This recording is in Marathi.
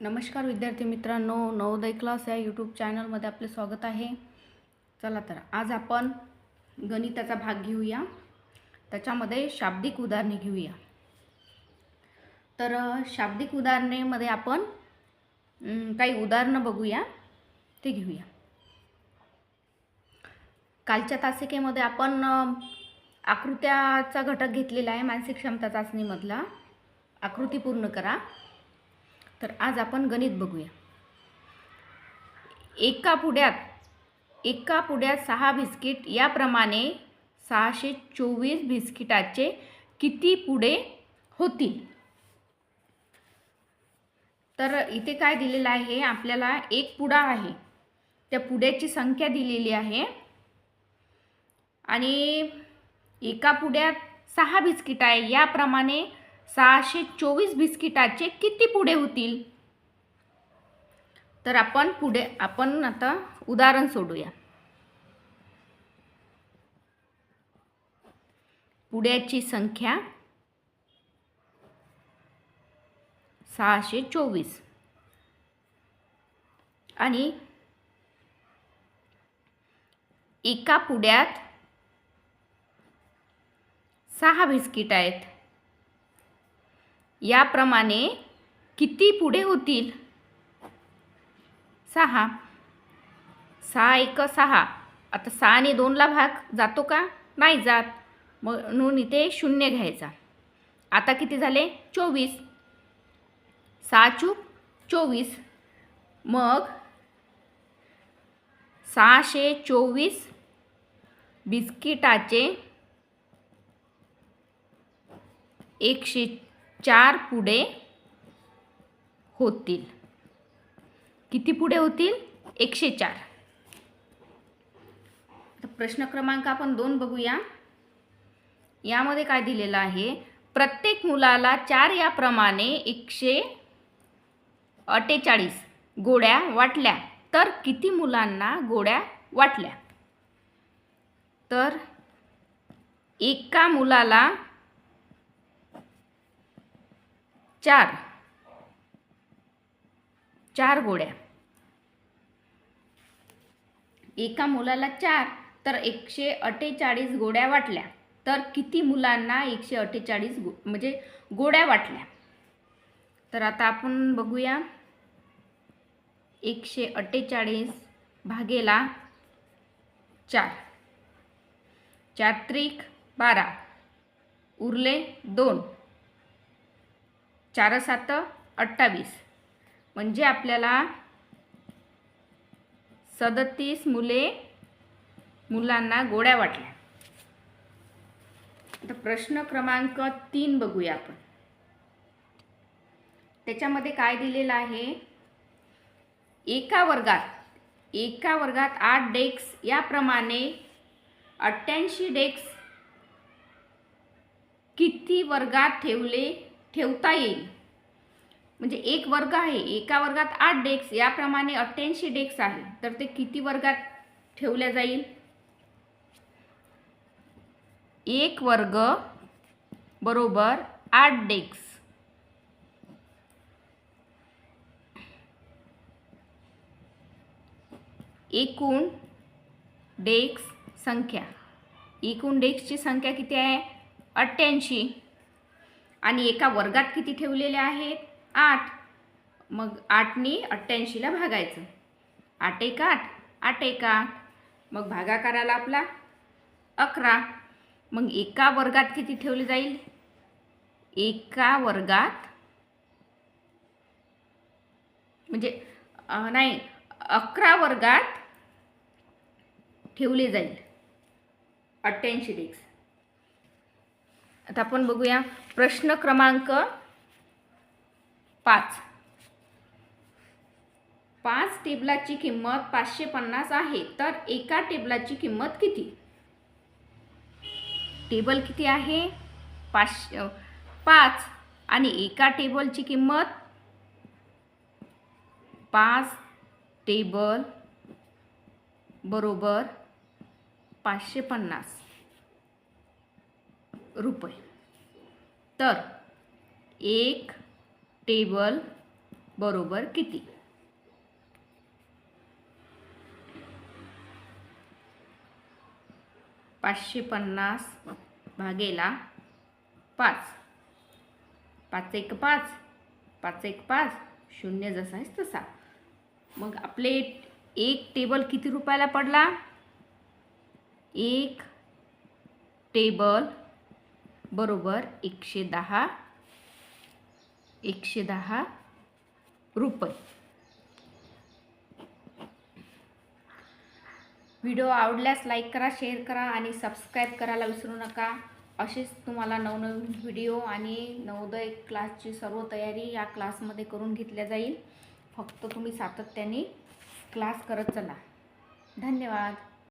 नमस्कार विद्यार्थी मित्रांनो नवोदय क्लास या यूट्यूब चॅनलमध्ये आपले स्वागत आहे. चला तर आज आपण गणिताचा भाग घेऊया. त्याच्यामध्ये शाब्दिक उदाहरणे घेऊया. तर शाब्दिक उदाहरणेमध्ये आपण काही उदाहरणं बघूया. ते घेऊया. कालच्या तासिकेमध्ये आपण आकृत्याचा घटक घेतलेला आहे मानसिक क्षमता चाचणीमधला. आकृती पूर्ण करा. तर आज आपण गणित बघूया. एका पुड्यात एका पुड्यात सहा बिस्किट याप्रमाणे सहाशे चोवीस बिस्किटाचे किती पुडे होतील? तर इथे काय दिलेलं आहे? आपल्याला एक पुडा आहे. त्या पुड्याची संख्या दिलेली आहे. आणि एका पुड्यात सहा बिस्किट आहे. याप्रमाणे सहाशे चोवीस बिस्किटाचे किती पुढे होतील? तर आपण पुढे आपण आता उदाहरण सोडूया. पुड्याची संख्या सहाशे चोवीस. आणि एका पुड्यात सहा बिस्किट आहेत. याप्रमाणे किती पुढे होतील? सहा. सहा एक सहा. आता सहाने दोनला भाग जातो का? नाही जात. म्हणून इथे शून्य घ्यायचा. आता किती झाले? चोवीस. सहा चूक चोवीस. मग सहाशे चोवीस बिस्किटाचे एकशे चार पुढे होतील. किती पुढे होतील? एकशे चार. प्रश्न क्रमांक आपण दोन बघूया. यामध्ये काय दिलेलं आहे? प्रत्येक मुलाला चार याप्रमाणे एकशे अठ्ठेचाळीस गोळ्या वाटल्या. तर किती मुलांना गोळ्या वाटल्या? तर एका मुलाला चार. चार गोळ्या एका मुलाला चार तर एकशे अठ्ठेचाळीस गोड्या वाटल्या. तर किती मुलांना एकशे अठ्ठेचाळीस गो म्हणजे गोड्या वाटल्या? तर आता आपण बघूया. एकशे अठ्ठेचाळीस भागेला चार. चार त्रिक बारा. उरले दोन. चार सात अठ्ठावीस. म्हणजे आपल्याला सदतीस मुले मुलांना गोळ्या वाटल्या. आता प्रश्न क्रमांक तीन बघूया आपण. त्याच्यामध्ये काय दिलेलं आहे? एका वर्गात एका वर्गात आठ डेस्क याप्रमाणे अठ्ठ्याऐंशी डेस्क किती वर्गात ठेवले? ठेवता येईल. म्हणजे एक वर्ग आहे एका वर्गात आठ डेक्स याप्रमाणे अठ्ठ्याऐंशी डेक्स आहे. तर ते किती वर्गात ठेवल्या जाईल? एक वर्ग बरोबर आठ डेक्स एकूण डेक्स संख्या. एकूण डेस्कची संख्या किती आहे? अठ्ठ्याऐंशी. आणि एका वर्गात किती ठेवलेले आहेत? आठ. मग आठनी अठ्ठ्याऐंशीला भागायचं. आठ एक आठ आठ एक आठ. मग भागाकाराला आपला. अकरा. मग एका वर्गात किती ठेवले जाईल? एका वर्गात म्हणजे नाही अकरा वर्गात ठेवले जाईल. अठ्ठ्याऐंशी डेक्स आता आपण बघूया प्रश्न क्रमांक पाच. पाच टेबलाची किंमत पाचशे पन्नास आहे तर एका टेबलाची किंमत किती? टेबल किती आहे? पाचशे पाच. आणि एका टेबलची किंमत? पाच टेबल बरोबर पाचशे पन्नास. रुपये. तर एक टेबल बरोबर किती? पाचशे पन्नास भागेला पाच. पाच एक पाच पाच एक पाच शून्य जसा आहे तसा. मग आपले एक टेबल किती रुपयाला पडला? एक टेबल बरोबर एकशे दहा एकशे दहा रुपये. व्हिडिओ आवडल्यास लाईक करा शेअर करा आणि सबस्क्राईब करायला विसरू नका. असेच तुम्हाला नवनवीन व्हिडिओ आणि नवोदय क्लासची सर्व तयारी या क्लासमध्ये करून घेतल्या जाईल. फक्त तुम्ही सातत्याने क्लास करत चला. धन्यवाद.